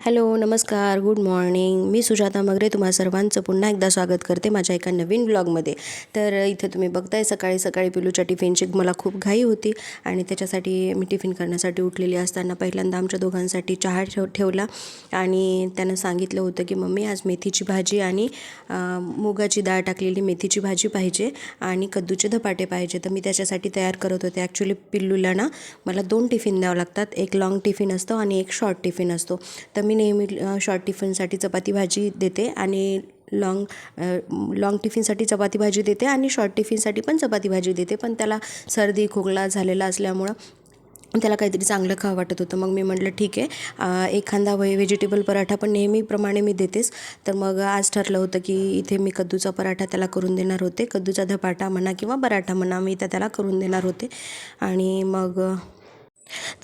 Hello नमस्कार good morning. मी सुजाता मगरे तुम्हा सर्वांचं पुन्हा एकदा स्वागत करते माझ्या एका नवीन ब्लॉगमध्ये. तर इथे तुम्ही बघताय सकाळी सकाळी पिलूच्या टिफिनची मला खूप घाई होती आणि त्याच्यासाठी मी टिफिन करण्यासाठी उठलेली असताना पहिल्यांदा आमच्या दोघांसाठी चहा ठेव ठेवला आणि त्यानं सांगितलं होतं की मम्मी आज मेथीची भाजी आणि मुगाची डाळ टाकलेली मेथीची भाजी पाहिजे आणि कद्दूचे धपाटे पाहिजे. तर मी त्याच्यासाठी तयार करत होते. ॲक्च्युली पिल्लूला ना मला दोन टिफिन द्यावं लागतात. एक लाँग टिफिन असतो आणि एक शॉर्ट टिफिन असतो. तर मी नेहमी शॉर्ट टिफिनसाठी चपाती भाजी देते आणि लाँग लाँग टिफिनसाठी चपाती भाजी देते आणि शॉर्ट टिफिनसाठी पण चपाती भाजी देते. पण त्याला सर्दी खोकला झालेला असल्यामुळं त्याला काहीतरी चांगलं खावं वाटत होतं. मग मी म्हटलं ठीक आहे एखादा व्हे व्हेजिटेबल पराठा पण नेहमीप्रमाणे मी देतेच तर मग आज ठरलं होतं की इथे मी कद्दूचा पराठा त्याला करून देणार होते. कद्दूचा धपाटा म्हणा किंवा पराठा म्हणा मी त्या त्याला करून देणार होते. आणि मग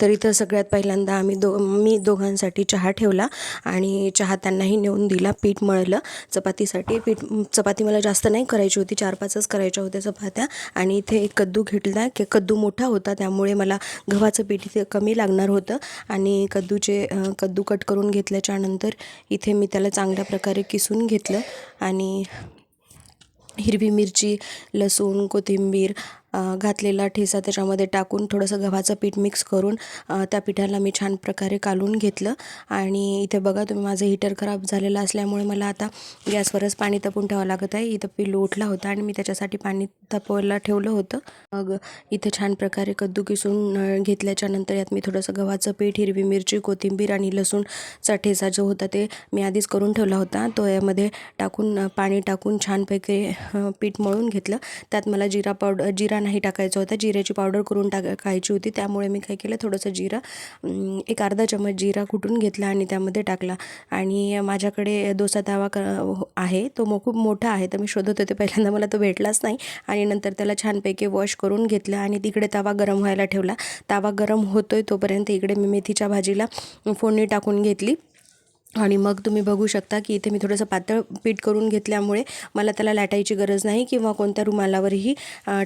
तर इथं सगळ्यात पहिल्यांदा आम्ही दो मी दोघांसाठी चहा ठेवला आणि चहा त्यांनाही नेऊन दिला पीठ मळलं. चपातीसाठी पीठ चपाती मला जास्त नाही करायची होती चार पाचच करायच्या होत्या चपात्या आणि इथे एक कद्दू घेतला की कद्दू मोठा होता त्यामुळे मला गव्हाचं पीठ इथे कमी लागणार होतं आणि कद्दूचे कद्दू कट करून घेतल्याच्यानंतर इथे मी त्याला चांगल्या प्रकारे किसून घेतलं आणि हिरवी मिरची लसूण कोथिंबीर घातलेला ठेचा त्याच्यामध्ये टाकून थोडंसं गव्हाचं पीठ मिक्स करून त्या पिठाला मी छान प्रकारे कालून घेतलं. आणि इथे बघा तुम्ही माझं हीटर खराब झालेलं असल्यामुळे मला आता गॅसवरच पाणी तापून ठेवावं लागत आहे. इथं पिल्लू उठला होता आणि मी त्याच्यासाठी पाणी तापवायला ठेवलं होतं. मग इथे छान प्रकारे कद्दू किसून घेतल्याच्या नंतर यात मी थोडंसं गव्हाचं पीठ हिरवी मिरची कोथिंबीर आणि लसूणचा ठेचा जो होता ते मी आधीच करून ठेवला होता. तो यामध्ये टाकून पाणी टाकून छानपैकी पीठ मळून घेतलं. त्यात मला जिरा पावडर जिरा नाही टाकायचा होता. जिऱ्याची पावडर करून टाकायची होती. त्यामुळे मी काय केलं थोडंसं जिरा एक अर्धा चमच जिरा कुटून घेतला आणि त्यामध्ये टाकला. आणि माझ्याकडे डोसा तवा क आहे. तो मो खूप मोठा आहे तर मी शोधत होते. पहिल्यांदा मला तो भेटलाच नाही. आणि नंतर त्याला छानपैकी वॉश करून घेतलं आणि तिकडे तवा गरम व्हायला ठेवला. तवा गरम होतोय तोपर्यंत इकडे मी मेथीच्या भाजीला फोडणी टाकून घेतली. आणि मग तुम्ही बघू शकता की इथे मी थोडंसं पातळ पीठ करून घेतल्यामुळे मला त्याला लाटायची गरज नाही किंवा कोणत्या रुमालावरही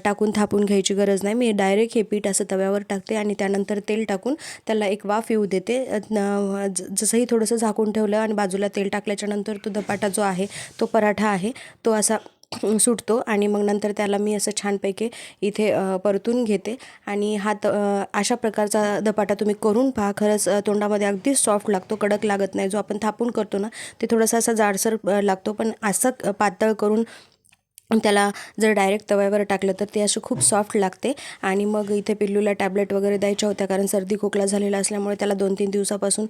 टाकून थापून घ्यायची गरज नाही. मी डायरेक्ट हे पीठ असं तव्यावर टाकते आणि त्यानंतर तेल टाकून त्याला एक वाफ येऊ देते. न- ज- जसंही थोडंसं झाकून ठेवलं आणि बाजूला तेल टाकल्याच्यानंतर तो धपाटा जो आहे तो पराठा आहे तो असा सुटतो आणि मग नंतर त्याला मी असं छानपैकी इथे परतून घेते. आणि हात अशा प्रकारचा धपाटा तुम्ही करून पहा. खरंच तोंडामध्ये अगदी सॉफ्ट लागतो कडक लागत नाही. जो आपण थापून करतो ना ते थोडासा असा जाडसर लागतो. पण असं पातळ करून त्याला जर डायरेक्ट तव्यावर टाकलं तर ते असं खूप सॉफ्ट लागते. आणि मग इथे पिल्लूला टॅबलेट वगैरे द्यायच्या होत्या कारण सर्दी खोकला झालेला असल्यामुळे त्याला दोन तीन दिवसापासून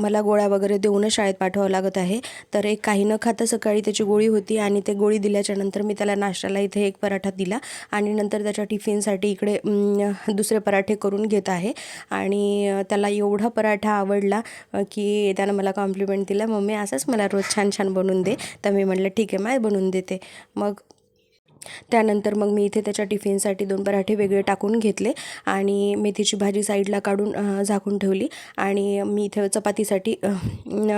मला गोळ्या वगैरे देऊनच शाळेत पाठवावं लागत आहे. तर एक काही न खाता सकाळी त्याची गोळी होती आणि ते गोळी दिल्याच्या नंतर मी त्याला नाश्त्याला इथे एक पराठा दिला आणि नंतर त्याच्या टिफिनसाठी इकडे दुसरे पराठे करून घेत आहे. आणि त्याला एवढा पराठा आवडला की त्यानं मला कॉम्प्लिमेंट दिला मम्मी असंच मला रोज छान छान बनवून दे. तर मी म्हटलं ठीक आहे माय बनवून देते. मग त्यानंतर मग मी इथे त्याच्या टिफिनसाठी दोन पराठे वेगळे टाकून घेतले आणि मेथीची भाजी साईडला काढून झाकून ठेवली. आणि मी इथे चपातीसाठी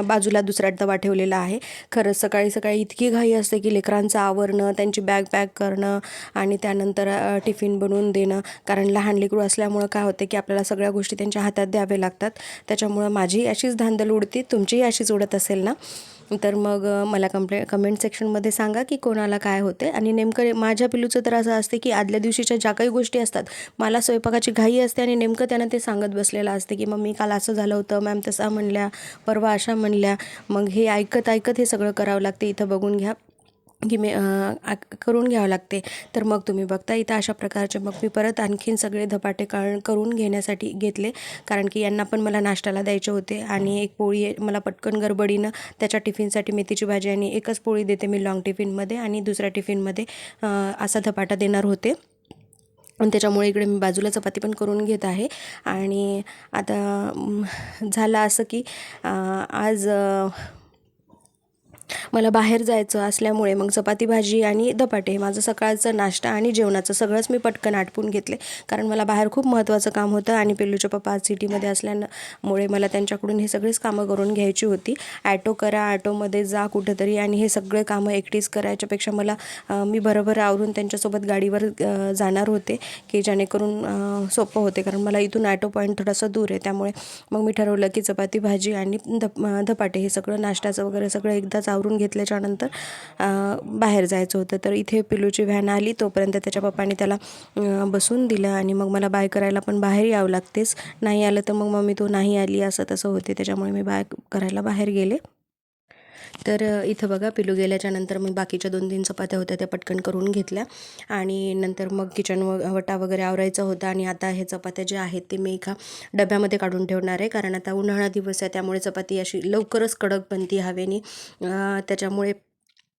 बाजूला दुसरा दवा ठेवलेला आहे. खरंच सकाळी सकाळी इतकी घाई असते की लेकरांचं आवरणं त्यांची बॅग पॅक करणं आणि त्यानंतर टिफिन बनवून देणं. कारण लहान लेकरू असल्यामुळं काय होते की आपल्याला सगळ्या गोष्टी त्यांच्या हातात द्याव्या लागतात. त्याच्यामुळं माझी अशीच धांदल उडती तुमचीही अशीच उडत असेल ना? तर मग मला कंप्ले कमेंट सेक्शनमध्ये सांगा की कोणाला काय होते आणि नेमकं माझ्या पिलूचं तर असं असते की आदल्या दिवशीच्या ज्या काही गोष्टी असतात मला स्वयंपाकाची घाई असते आणि नेमकं त्यानं ते सांगत बसलेलं असते की मम्मी काल असं झालं होतं मॅम तसा म्हणल्या परवा अशा म्हणल्या. मग हे ऐकत ऐकत हे सगळं करावं लागते. इथं बघून घ्या. की मी आ- करून घ्यावं लागते. तर मग तुम्ही बघता इथं अशा प्रकारचे मग मी परत आणखीन सगळे धपाटे काढ करून घेण्यासाठी घेतले. कारण की यांना पण मला नाश्त्याला द्यायचे होते आणि एक पोळी आहे, मला पटकन गडबडीनं त्याच्या टिफिनसाठी मेथीची भाजी आणि एकच पोळी देते मी लाँग टिफिनमध्ये आणि दुसऱ्या टिफिनमध्ये असा धपाटा देणार होते. आणि त्याच्यामुळे इकडे मी बाजूला चपाती पण करून घेत आहे. आणि आता झालं असं की आज मला बाहेर जायचं असल्यामुळे मग चपाती भाजी आणि धपाटे माझं सकाळचं नाश्ता आणि जेवणाचं सगळंच मी पटकन आटपून घेतले. कारण मला बाहेर खूप महत्त्वाचं काम होतं आणि पिल्लूच्या पप्पा आज सिटीमध्ये असल्यामुळे मला त्यांच्याकडून हे सगळेच कामं करून घ्यायची होती. ॲटो करा ॲटोमध्ये जा कुठंतरी आणि हे सगळे कामं एकटीच करायच्यापेक्षा मला मी बरोबर आवरून त्यांच्यासोबत गाडीवर जाणार होते की जेणेकरून सोपं होते. कारण मला इथून ॲटो पॉईंट थोडासा दूर आहे. त्यामुळे मग मी ठरवलं की चपाती भाजी आणि धप धपाटे हे सगळं नाश्त्याचं वगैरे सगळं एकदाच आवरून घेतल्याच्यानंतर बाहेर जायचं होतं. तर इथे पिलूची व्हॅन आली तोपर्यंत त्याच्या पप्पाने त्याला बसून दिलं आणि मग मला बाय करायला पण बाहेर यावं लागतेच. नाही आलं तर मग मम्मी तू नाही आली असं तसं होते. त्याच्यामुळे मी बाय करायला बाहेर गेले. तर इथं बघा पिलू गेल्याच्यानंतर मग बाकीच्या दोन तीन चपात्या होत्या त्या पटकन करून घेतल्या. आणि नंतर मग किचन व वटा वगैरे आवरायचा होता आणि आता हे चपात्या जे आहेत ते मी एका डब्यामध्ये काढून ठेवणार आहे. कारण आता उन्हाळा दिवस आहे त्यामुळे चपाती अशी लवकरच कडक बनती हवेनी. त्याच्यामुळे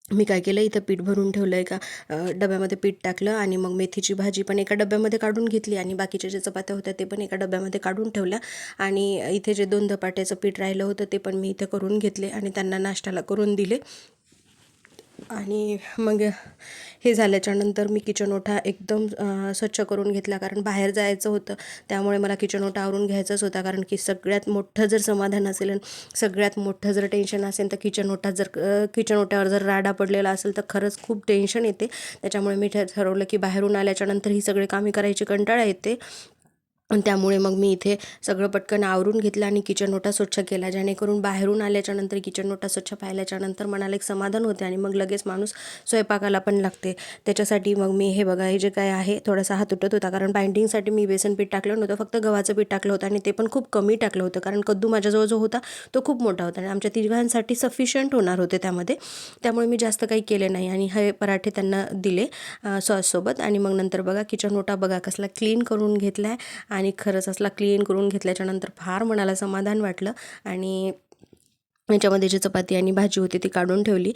मी काय केलं इथं पीठ भरून ठेवलं एका डब्यामध्ये पीठ टाकलं आणि मग मेथीची भाजी पण एका डब्यामध्ये काढून घेतली आणि बाकीच्या ज्या चपात्या होत्या ते पण एका डब्यामध्ये काढून ठेवल्या आणि इथे जे दोन धपाट्याचं पीठ राहिलं होतं ते पण मी इथे करून घेतले आणि त्यांना नाश्त्याला करून दिले. आणि मग हे झाल्याच्यानंतर मी किचन ओठा एकदम स्वच्छ करून घेतला. कारण बाहेर जायचं होतं त्यामुळे मला किचन ओठा आवरून घ्यायचाच होता. कारण की सगळ्यात मोठं जर समाधान असेल आणि सगळ्यात मोठं जर टेन्शन असेल तर किचन ओठा जर किचन ओट्यावर जर राडा पडलेला असेल तर खरंच खूप टेन्शन येते. त्याच्यामुळे मी ठरवलं की बाहेरून आल्याच्यानंतर ही सगळी कामे करायची कंटाळा येते. त्यामुळे मग मी इथे सगळं पटकन आवरून घेतलं आणि किचन ओटा स्वच्छ केला जेणेकरून बाहेरून आल्याच्यानंतर किचन ओटा स्वच्छ पाहिल्याच्यानंतर मनाला एक समाधान होते आणि मग लगेच माणूस स्वयंपाकाला पण लागते. त्याच्यासाठी मग मी हे बघा हे जे काय आहे थोडासा हात तुटत होता. कारण बाइंडिंगसाठी मी बेसन पीठ टाकलं नव्हतं फक्त गव्हाचं पीठ टाकलं होतं आणि ते पण खूप कमी टाकलं होतं. कारण कद्दू माझ्याजवळ जो होता तो खूप मोठा होता आणि आमच्या तिघांसाठी सफिशियंट होणार होते त्यामध्ये. त्यामुळे मी जास्त काही केले नाही आणि हे पराठे त्यांना दिले सॉससोबत. आणि मग नंतर बघा किचन ओटा बघा कसला क्लीन करून घेतला आहे आणि खरंच असला क्लीन करून घेतल्याच्यानंतर फार मनाला समाधान वाटलं आणि याच्यामध्ये जी चपाती आणि भाजी होती ती काढून ठेवली.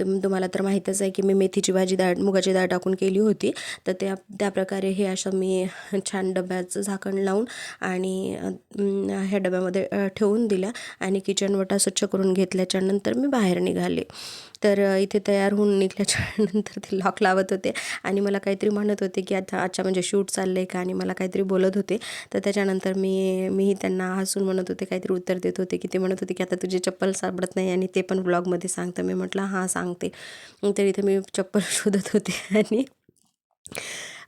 तुम तुम्हाला तर माहीतच आहे की मी मेथीची भाजी डाळ मुगाची डाळ टाकून केली होती. तर त्या त्या प्रकारे हे असं मी छान डब्याचं झाकण लावून आणि ह्या डब्यामध्ये ठेवून दिल्या आणि किचन वटा स्वच्छ करून घेतल्याच्या नंतर मी बाहेर निघाले. तर इथे तयार होऊन निघल्याच्या नंतर ते लॉक लावत होते. आणि मला काहीतरी म्हणत होते की आता अच्छा म्हणजे शूट चाललं आहे का? आणि मला काहीतरी बोलत होते. तर त्याच्यानंतर मी मीही त्यांना हसून म्हणत होते काहीतरी उत्तर देत होते की ते म्हणत होते की आता तुझी चप्पल सापडत नाही आणि ते पण ब्लॉगमध्ये सांगतं. मी म्हटलं हां सांगते. तर इथे मी चप्पल शोधत होते आणि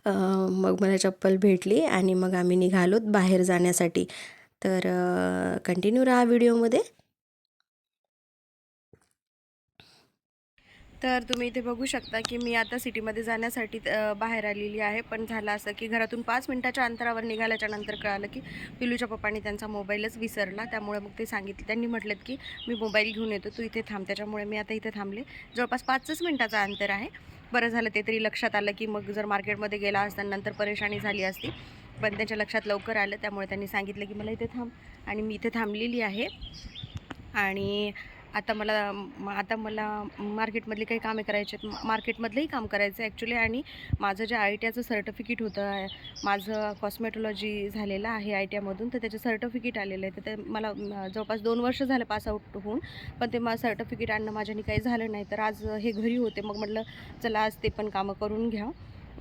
मग मला चप्पल भेटली आणि मग आम्ही निघालोत बाहेर जाण्यासाठी. तर कंटिन्यू राहा व्हिडिओमध्ये तर तुम्ही इथे बघू शकता की मी आता सिटीमध्ये जाण्यासाठी बाहेर आलेली आहे. पण झालं असं की घरातून पाच मिनटाच्या अंतरावर निघाल्याच्या नंतर कळालं की पिलूच्या पप्पांनी त्यांचा मोबाईलच विसरला. त्यामुळे मग ते सांगितलं त्यांनी म्हटलं की मी मोबाईल घेऊन येतो तू इथे थांब. त्याच्यामुळे मी आता इथे थांबले. जवळपास पाचच मिनटाचं अंतर आहे. बरं झालं ते तरी लक्षात आलं की मग जर मार्केटमध्ये गेला असता नंतर परेशानी झाली असती पण त्यांच्या लक्षात लवकर आलं. त्यामुळे त्यांनी सांगितलं की मला इथे थांब. आणि मी इथे थांबलेली आहे. आणि आता मला आता मला मार्केटमधली काही कामे करायची आहेत. मार्केटमधलंही काम करायचं आहे ॲक्च्युली आणि माझं जे आय टी आयचं सर्टिफिकेट होतं माझं कॉस्मेटॉलॉजी झालेलं आहे आय टी आयमधून तर त्याचं सर्टिफिकेट आलेलं आहे. तर ते मला जवळपास दोन वर्ष झालं पासआउट होऊन पण ते मला सर्टिफिकेट आणणं माझ्याने काही झालं नाही. तर आज हे घरी होते. मग म्हटलं चला आज ते पण कामं करून घ्या.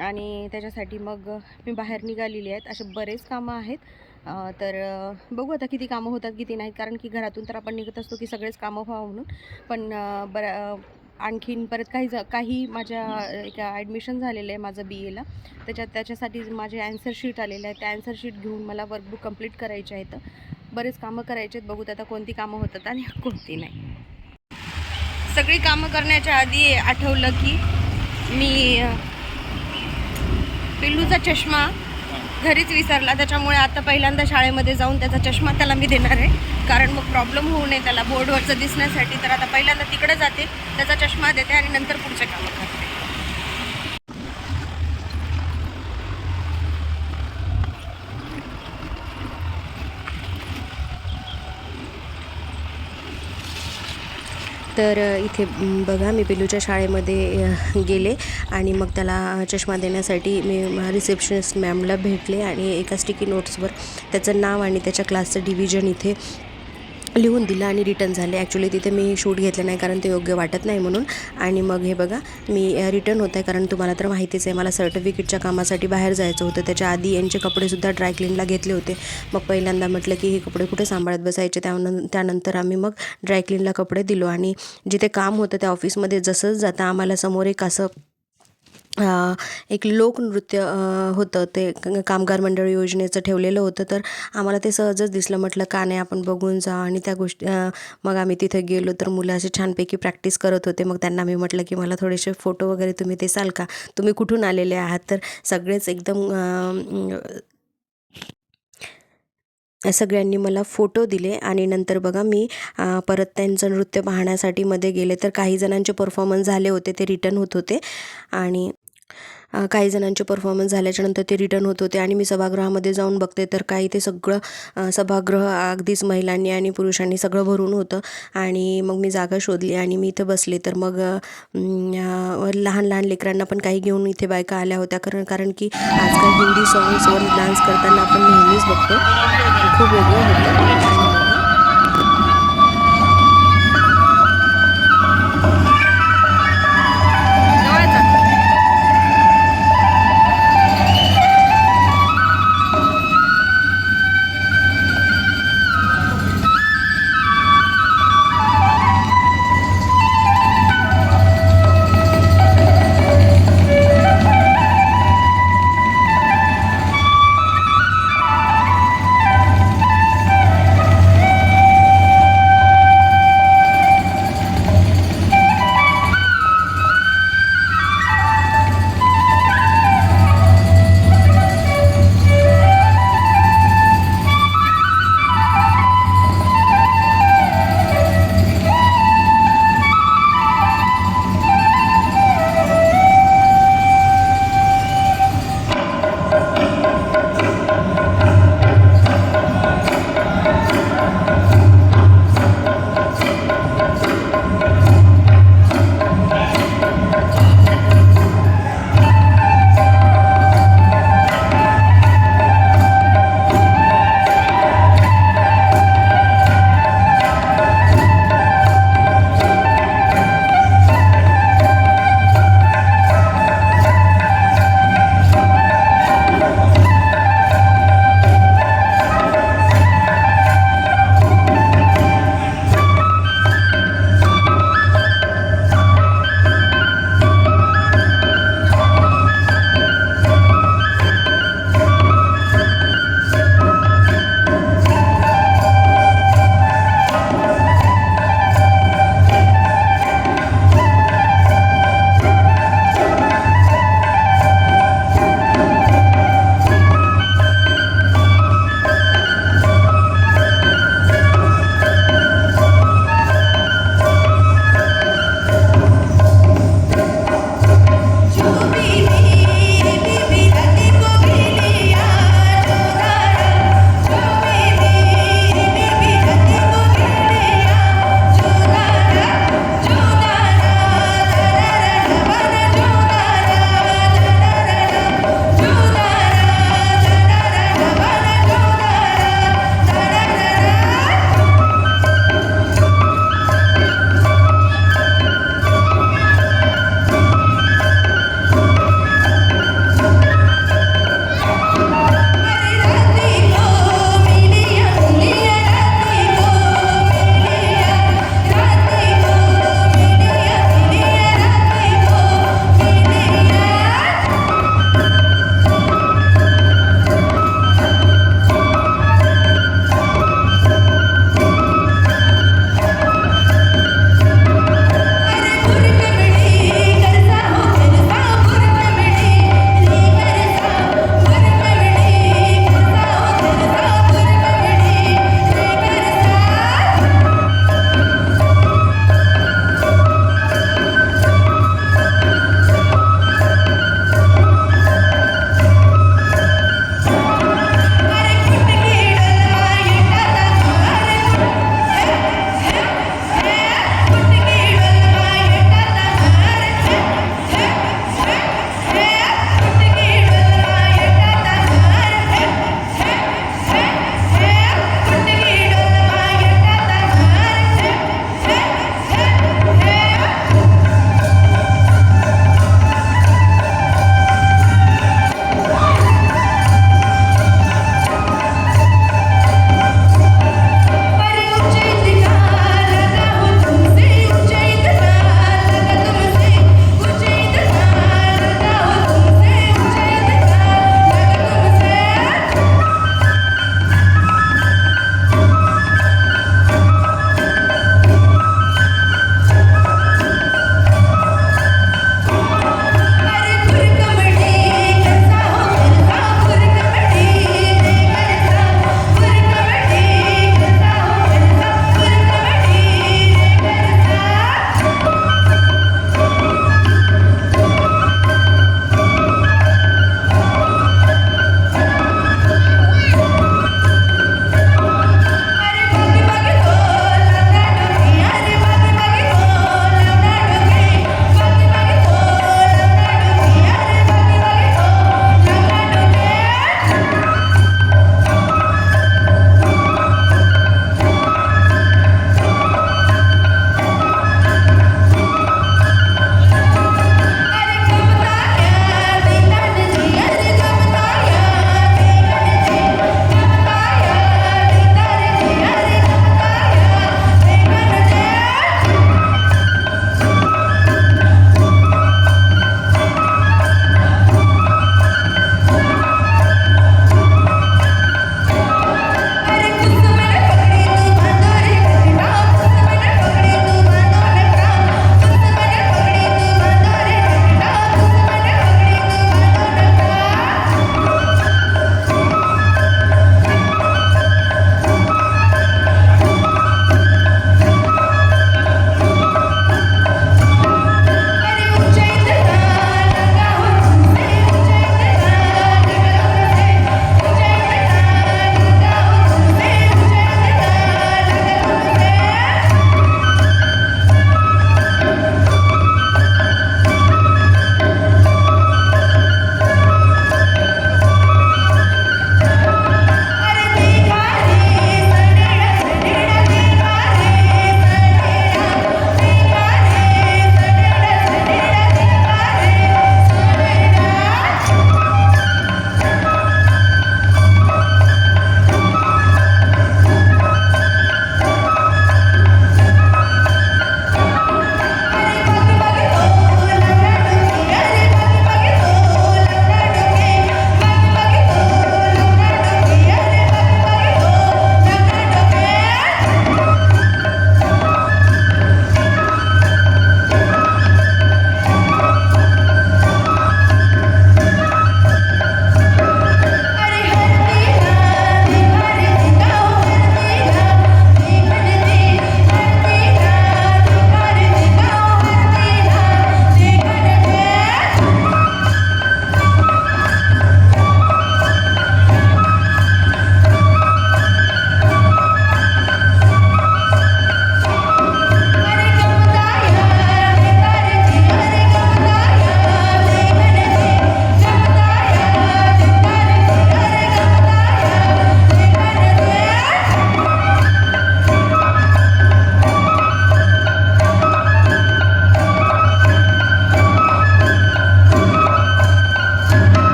आणि त्याच्यासाठी मग मी बाहेर निघालेली आहेत. असे बरेच कामं आहेत. तर बघू आता किती कामं होतात किती नाहीत. कारण की घरातून तर आपण निघत असतो की सगळेच कामं व्हावं म्हणून. पण बर बरं आणखीन परत काही ज काही माझ्या एका ॲडमिशन झालेलं आहे माझं बी एला त्याच्यात त्याच्यासाठी माझे ॲन्सर शीट आलेले आहे. त्या ॲन्सर शीट घेऊन मला वर्कबुक कंप्लीट करायचे आहेत बरेच कामं करायचे आहेत. बघूत आता कोणती कामं होतात आणि कोणती नाही. सगळी कामं करण्याच्या आधी आठवलं की मी पिल्लूचा चष्मा घरीच विसरला. त्याच्यामुळे आता पहिल्यांदा शाळेमध्ये जाऊन त्याचा चष्मा त्याला मी देणार आहे. कारण मग प्रॉब्लेम होऊ नये त्याला. बोर्डवरचं दिसण्यासाठी तर आता पहिल्यांदा तिकडे जाते त्याचा चष्मा देते आणि नंतर पुढच्या कामं करते तर इथे बघा मी पिलूच्या शाळेमध्ये गेले आणि मग त्याला चष्मा देण्यासाठी मी रिसेप्शनिस्ट मॅमला भेटले आणि एका स्टिकी नोट्सवर त्याचं नाव आणि त्याच्या क्लासचं डिव्हिजन इथे लिहून दिलं आणि रिटर्न झाले. ॲक्च्युली तिथे मी शूट घेतलं नाही कारण ते योग्य वाटत नाही म्हणून. आणि मग हे बघा मी रिटर्न होत आहे कारण तुम्हाला तर माहितीच आहे मला सर्टिफिकेटच्या कामासाठी बाहेर जायचं होतं. त्याच्या आधी यांचे कपडेसुद्धा ड्रायक्लीनला घेतले होते. मग पहिल्यांदा म्हटलं की हे कपडे कुठे सांभाळत बसायचे? त्यानं त्यानंतर आम्ही मग ड्रायक्लीनला कपडे दिलो. आणि जिथे काम होतं त्या ऑफिसमध्ये जसंच जाता. आम्हाला समोर एक असं एक लोकनृत्य होतं. ते कामगार मंडळ योजनेचं ठेवलेलं होतं. तर आम्हाला ते सहजच दिसलं. म्हटलं का नाही आपण बघून जा. आणि त्या गोष्टी मग आम्ही तिथे गेलो. तर मुलं असे छानपैकी प्रॅक्टिस करत होते. मग त्यांना मी म्हटलं की मला थोडेसे फोटो वगैरे तुम्ही देसाल का? तुम्ही कुठून आलेले आहात? तर सगळेच एकदम सगळ्यांनी मला फोटो दिले. आणि नंतर बघा मी परत त्यांचं नृत्य पाहण्यासाठी मध्ये गेले. तर काही जणांचे परफॉर्मन्स झाले होते. ते रिटर्न होत होते. आणि काही जणांचे परफॉर्मन्स झाल्याच्यानंतर ते रिटर्न होत होते आणि मी सभागृहामध्ये जाऊन बघते तर काही ते सगळं सभागृह अगदीच महिलांनी आणि पुरुषांनी सगळं भरून होतं आणि मग मी जागा शोधली आणि मी इथं बसले. तर मग लहान लहान लेकरांना पण काही घेऊन इथे बायका आल्या होत्या. कारण कारण की आजकाल हिंदी सॉंग्सवर डान्स करताना आपण नेहमीच बघतो. खूप वेगळं होतं.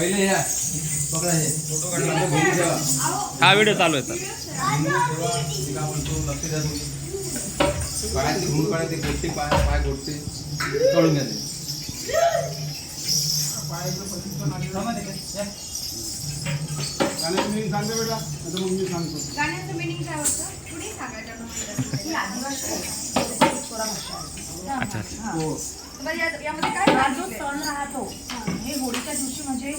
पहिले या. पकडा हे. फोटो काढला घरी ठेवा हा व्हिडिओ चालू आहे सर तेव्हा ते काय म्हणतो लक्ष द्या तुम्ही पायाचे घुंगरू काढा ते गोष्टी पाय पाय गोष्टी कळून घ्या ते गाण्याचं मिनिंग काय होतं? पुढे सांगायचं ही आदिवासी. अच्छा अच्छा. बरं, या- यामध्ये काय हा जो सांगितलंय? सण राहतो हे होळीच्या दिवशी म्हणजे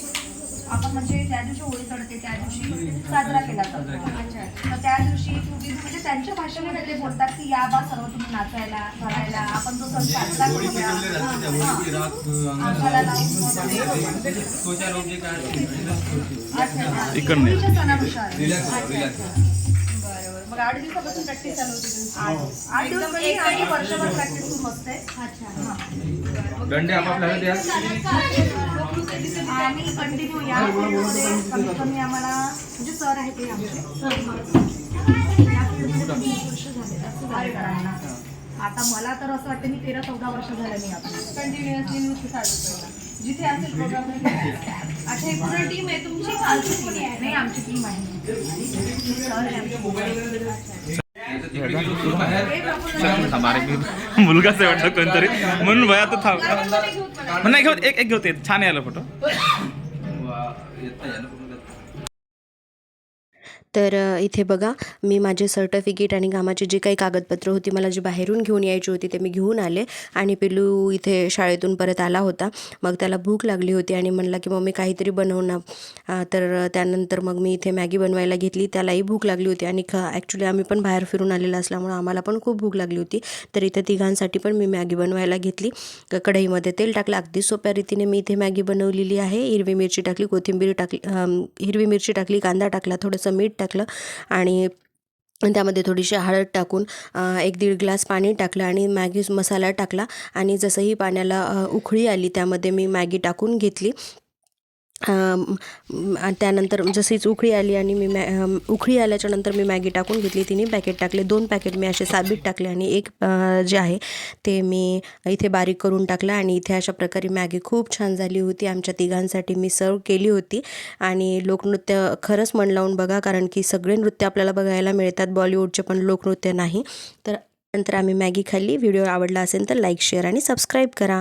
आपण म्हणजे त्या दिवशी होळी चढते त्या दिवशी साजरा केला जातो. अच्छा तर त्या दिवशी पूर्वी म्हणजे त्यांच्या भाषेने ते बोलतात की या बा सर्व तुम्ही नाचायला करायला आपण जो सण साजरा होळी करतो मग आठ दिवसापासून प्रॅक्टिस चालू होती तुमची. आठ दिवस म्हणजे एक वर्षभर प्रॅक्टिस सुरू असते. दंडे द्या. आम्ही कंटिन्यू या फील्डमध्ये कमीत कमी आम्हाला म्हणजे सर आहे ते आमचे. या फील्डमध्ये वीस वर्ष झाले. असं झाले करायला. आता मला तर असं वाटतं मी तेरा चौदा वर्ष झालं मी आता. कंटिन्युअसली नृत्य चालू. जिथे असेल प्रोग्राम अच्छा ही पूर्ण टीम आहे तुमची? का आमची टीम आहे. नाही आमची टीम आहे. मुलगाच आहे वाटतं कोणतरी. म्हणून भया तू थांब. नाही घेऊ एक एक घेऊ ते छान यायला फोटो. तर इथे बघा मी माझे सर्टिफिकेट आणि कामाची जी काही कागदपत्र होती मला जी बाहेरून घेऊन यायची होती ते मी घेऊन आले आणि पिलू इथे शाळेतून परत आला होता. मग त्याला भूक लागली होती आणि म्हणला की मम्मी काहीतरी बनवणार तर त्यानंतर मग मी इथे मॅगी बनवायला घेतली. त्यालाही भूक लागली होती आणि ख ॲक्च्युली आम्ही पण बाहेर फिरून आलेलो असल्यामुळं आम्हाला पण खूप भूक लागली होती. तर इथे तिघांसाठी पण मी मॅगी बनवायला घेतली. क- कढईमध्ये तेल टाकलं. अगदी सोप्या रीतीने मी इथे मॅगी बनवलेली आहे. हिरवी मिरची टाकली कोथिंबीर टाकली हिरवी मिरची टाकली कांदा टाकला थोडंसं मीठ टाकलं आणि त्यामध्ये थोडीशी हळद टाकून एक दीड ग्लास पाणी टाकलं आणि मॅगी मसाला टाकला आणि जसंही पाण्याला उखळी आली त्यामध्ये मी मॅगी टाकून घेतली. त्यानंतर जशीच उकळी आली आणि मी मॅ उकळी आल्याच्यानंतर मी मॅगी टाकून घेतली. तिने पॅकेट टाकले. दोन पॅकेट मी असे साबीत टाकले आणि एक जे आहे ते मी इथे बारीक करून टाकलं आणि इथे अशा प्रकारे मॅगी खूप छान झाली होती. आमच्या तिघांसाठी मी सर्व केली होती. आणि लोकनृत्य खरंच मन लावून बघा कारण की सगळे नृत्य आपल्याला बघायला मिळतात. बॉलिवूडचे पण लोकनृत्य नाही. तर नंतर आम्ही मॅगी खाल्ली. व्हिडिओ आवडला असेल तर लाईक शेअर आणि सबस्क्राईब करा.